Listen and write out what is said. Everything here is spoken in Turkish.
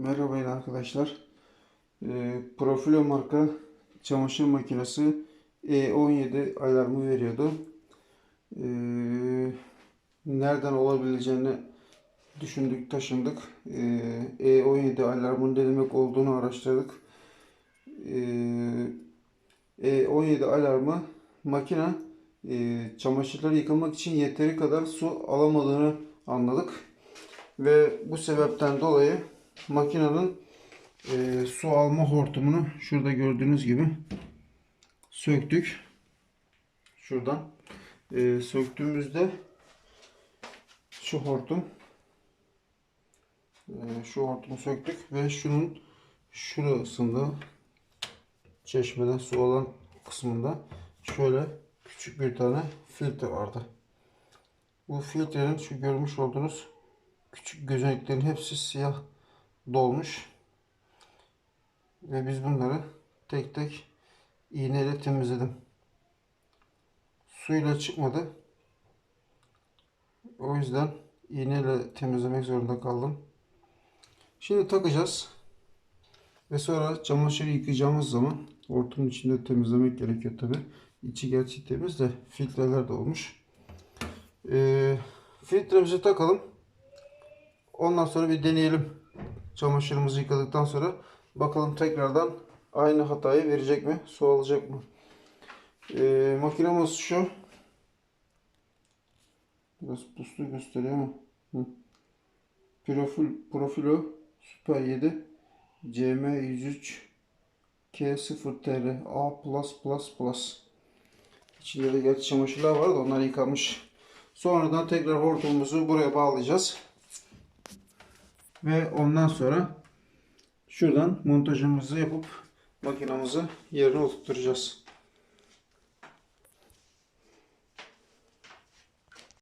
Merhaba yine arkadaşlar. Ee, Profilo marka çamaşır makinesi E17 alarmı veriyordu. Ee, nereden olabileceğini düşündük, taşındık. Ee, E17 alarmının ne demek olduğunu araştırdık. Ee, E17 alarmı makine e, çamaşırları yıkamak için yeteri kadar su alamadığını anladık. Ve bu sebepten dolayı makinenin e, su alma hortumunu şurada gördüğünüz gibi söktük. Şuradan e, söktüğümüzde şu hortum e, şu hortumu söktük ve şunun şurasında çeşmeden su alan kısmında şöyle küçük bir tane filtre vardı. Bu filtrenin şu görmüş olduğunuz küçük gözeneklerin hepsi siyah dolmuş. Ve biz bunları tek tek iğneyle temizledim. Suyla çıkmadı. O yüzden iğneyle temizlemek zorunda kaldım. Şimdi takacağız. Ve sonra çamaşırı yıkayacağımız zaman hortumun içinde temizlemek gerekiyor tabi. İçi gerçi temiz de filtreler de olmuş. Ee, filtremizi takalım. Ondan sonra bir deneyelim. Çamaşırımızı yıkadıktan sonra bakalım tekrardan aynı hatayı verecek mi? Su alacak mı? Ee, makinemiz şu. Biraz puslu gösteriyor ama. Hı. Profil, Profilo Super 7 CM103 K0TR A+++. İçinde de gerçi çamaşırlar var da onlar yıkanmış. Sonradan tekrar hortumumuzu buraya bağlayacağız. Ve ondan sonra şuradan montajımızı yapıp makinamızı yerine oturtacağız.